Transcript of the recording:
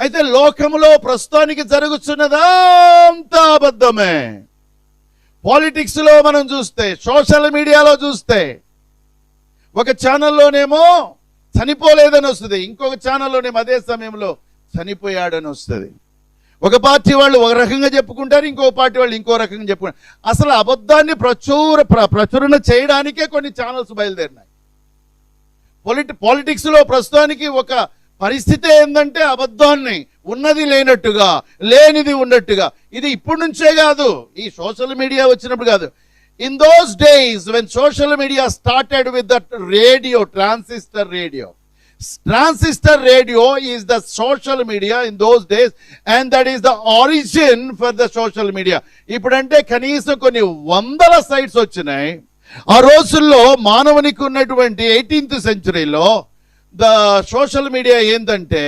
అయితే లోకంలో ప్రస్తుతానికి జరుగుతున్నదంతా అంతా అబద్ధమే. పాలిటిక్స్లో మనం చూస్తే సోషల్ మీడియాలో చూస్తే ఒక ఛానల్లోనేమో చనిపోలేదని వస్తుంది. ఇంకొక ఛానల్లోనేమో అదే సమయంలో చనిపోయాడని వస్తుంది. ఒక పార్టీ వాళ్ళు ఒక రకంగా చెప్పుకుంటారు ఇంకో పార్టీ వాళ్ళు ఇంకో రకంగా చెప్పుకుంటారు. అసలు అబద్ధాన్ని ప్రచుర ప్ర- ప్రచురణ చేయడానికే కొన్ని ఛానల్స్ బయలుదేరినాయి. పొలిటి పాలిటిక్స్లో ప్రస్తుతానికి ఒక పరిస్థితి ఏంటంటే అబద్ధాన్ని. ఉన్నది లేనట్టుగా లేనిది ఉన్నట్టుగా. ఇది ఇప్పటి నుంచే కాదు. ఈ సోషల్ మీడియా వచ్చినప్పుడు కాదు. In those days when social media started with that radio transistor radio transistor radio is the social media in those days and that is the origin for the social media ఇప్పుడంటే కనీసం కొన్ని వందల sites వచ్చినాయి. ఆ రోజుల్లో మానవునికి ఉన్నటువంటి eighteenth సెంచురీలో ద సోషల్ మీడియా ఏంటంటే